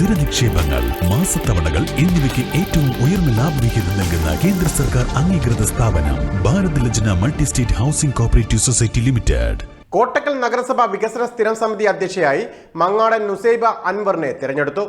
സ്ഥിര നിക്ഷേപങ്ങൾ മാസത്തവണകൾ എന്നിവയ്ക്ക് ഏറ്റവും ഉയർന്ന ലാഭവിഹിതം നൽകുന്ന കേന്ദ്ര സർക്കാർ അംഗീകൃത സ്ഥാപനം Bharat Lajna multi state housing cooperative society limited. Kottakkal നഗരസഭ വികസന സ്ഥിരം സമിതി അധ്യക്ഷയായി മങ്ങാടൻ നുസൈബ അൻവറിനെ തിരഞ്ഞെടുത്തു.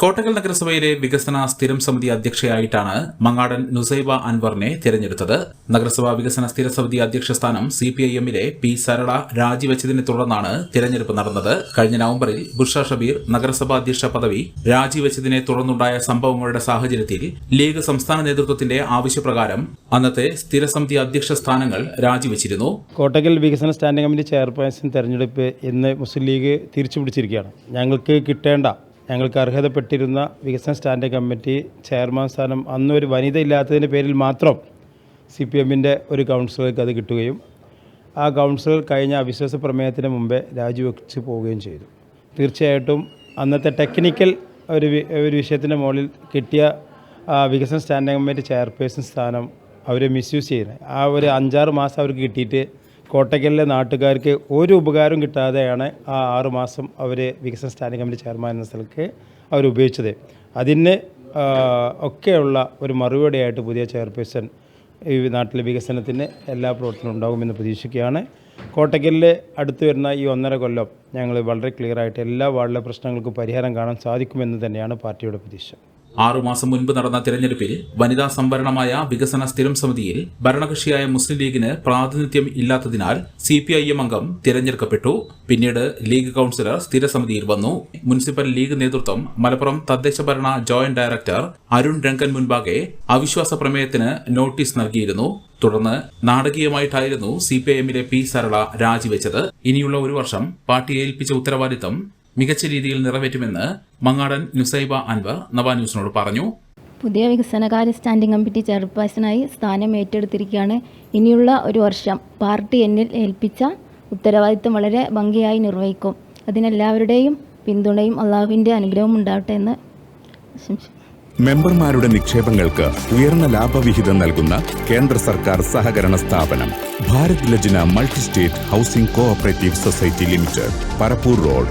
കോട്ടക്കൽ നഗരസഭയിലെ വികസന സ്ഥിരം സമിതി അധ്യക്ഷയായിട്ടാണ് മങ്ങാടൻ നുസൈബ അൻവറിനെ തിരഞ്ഞെടുത്തത്. നഗരസഭാ വികസന സ്ഥിര സമിതി അധ്യക്ഷ സ്ഥാനം സി പി ഐ എമ്മിലെ പി സരള രാജിവെച്ചതിനെ തുടർന്നാണ് തിരഞ്ഞെടുപ്പ് നടന്നത്. കഴിഞ്ഞ നവംബറിൽ ബുർഷ ഷബീർ നഗരസഭാ അധ്യക്ഷ പദവി രാജിവെച്ചതിനെ തുടർന്നുണ്ടായ സംഭവങ്ങളുടെ സാഹചര്യത്തിൽ ലീഗ് സംസ്ഥാന നേതൃത്വത്തിന്റെ ആവശ്യപ്രകാരം അന്നത്തെ സ്ഥിര സമിതി അധ്യക്ഷ സ്ഥാനങ്ങൾ രാജിവെച്ചിരുന്നു. കോട്ടകൽ വികസന സ്റ്റാൻഡിംഗ് കമ്മിറ്റി ചെയർപേഴ്സൺ തെരഞ്ഞെടുപ്പ് ഇന്ന് മുസ്ലിം ലീഗ് തിരിച്ചുപിടിച്ചിരിക്കുകയാണ്. ഞങ്ങൾക്ക് കിട്ടേണ്ട ഞങ്ങൾക്ക് അർഹതപ്പെട്ടിരുന്ന വികസന സ്റ്റാൻഡിംഗ് കമ്മിറ്റി ചെയർമാൻ സ്ഥാനം അന്ന് ഒരു വനിത ഇല്ലാത്തതിന്റെ പേരിൽ മാത്രം സി പി എമ്മിന്റെ ഒരു കൗൺസിലർക്ക് അത് കിട്ടുകയും ആ കൗൺസിലർ കഴിഞ്ഞ അവിശ്വാസ പ്രമേയത്തിന് മുമ്പേ രാജിവെച്ച് പോവുകയും ചെയ്തു. തീർച്ചയായിട്ടും അന്നത്തെ ടെക്നിക്കൽ ഒരു ഒരു വിഷയത്തിന്റെ മുകളിൽ കിട്ടിയ വികസന സ്റ്റാൻഡിംഗ് കമ്മിറ്റി ചെയർപേഴ്സൺ സ്ഥാനം അവരെ മിസ്യൂസ് ചെയ്യുന്നത്. ആ ഒരു അഞ്ചാറ് മാസം അവർക്ക് കിട്ടിയിട്ട് കോട്ടക്കലിലെ നാട്ടുകാർക്ക് ഒരു ഉപകാരം കിട്ടാതെയാണ് ആ ആറുമാസം അവർ വികസന സ്റ്റാൻഡിംഗ് കമ്മിറ്റി ചെയർമാൻ എന്ന സ്ഥലത്ത് അവർ ഉപയോഗിച്ചത്. അതിന് ഒക്കെയുള്ള ഒരു മറുപടിയായിട്ട് പുതിയ ചെയർപേഴ്സൺ ഈ നാട്ടിലെ വികസനത്തിന് എല്ലാ പ്രവർത്തനവും ഉണ്ടാകുമെന്ന് പ്രതീക്ഷിക്കുകയാണ്. കോട്ടയ്ക്കലിൽ അടുത്ത് വരുന്ന ഈ ഒന്നര കൊല്ലം ഞങ്ങൾ വളരെ ക്ലിയറായിട്ട് എല്ലാ വാർഡിലെ പ്രശ്നങ്ങൾക്കും പരിഹാരം കാണാൻ സാധിക്കുമെന്ന് തന്നെയാണ് പാർട്ടിയുടെ പ്രതീക്ഷ. ആറുമാസം മുൻപ് നടന്ന തിരഞ്ഞെടുപ്പിൽ വനിതാ സംവരണമായ വികസന സ്ഥിരം സമിതിയിൽ ഭരണകക്ഷിയായ മുസ്ലിം ലീഗിന് പ്രാതിനിധ്യം ഇല്ലാത്തതിനാൽ സി പി ഐ എം അംഗം തിരഞ്ഞെടുക്കപ്പെട്ടു. പിന്നീട് ലീഗ് കൌൺസിലർ സ്ഥിര സമിതിയിൽ വന്നു. മുനിസിപ്പൽ ലീഗ് നേതൃത്വം മലപ്പുറം തദ്ദേശ ഭരണ ജോയിന്റ് ഡയറക്ടർ അരുൺ രംഗൻ മുൻപാകെ അവിശ്വാസ പ്രമേയത്തിന് നോട്ടീസ് നൽകിയിരുന്നു. തുടർന്ന് നാടകീയമായിട്ടായിരുന്നു സി പി ഐ എമ്മിലെ പി സരള രാജിവെച്ചത്. ഇനിയുള്ള ഒരു വർഷം പാർട്ടിയെ ഏൽപ്പിച്ച ഉത്തരവാദിത്തം മികച്ച രീതിയിൽ നിറവേറ്റുമെന്ന് മങ്ങാടൻ നുസൈബ അൻവർ നവാ ന്യൂസിനോട് പറഞ്ഞു. പുതിയ വികസനകാര്യ സ്റ്റാൻഡിംഗ് കമ്മിറ്റി ചെയർപേഴ്സണായി സ്ഥാനം ഏറ്റെടുത്തിരിക്കുകയാണ് ഇനിയുള്ള ഒരു വർഷം. പാർട്ടി എന്നിൽ ഏൽപ്പിച്ച ഉത്തരവാദിത്തം വളരെ ഭംഗിയായി നിർവഹിക്കും. അതിനെല്ലാവരുടെയും പിന്തുണയും അള്ളാഹുവിന്റെ അനുഗ്രഹവും ഉണ്ടാവട്ടെ എന്ന് മെമ്പർമാരുടെ നിക്ഷേപങ്ങൾക്ക് ഉയർന്ന ലാഭവിഹിതം നൽകുന്ന കേന്ദ്ര സർക്കാർ സഹകരണ സ്ഥാപനം Bharat Lajna multi state housing cooperative society limited Parappur road.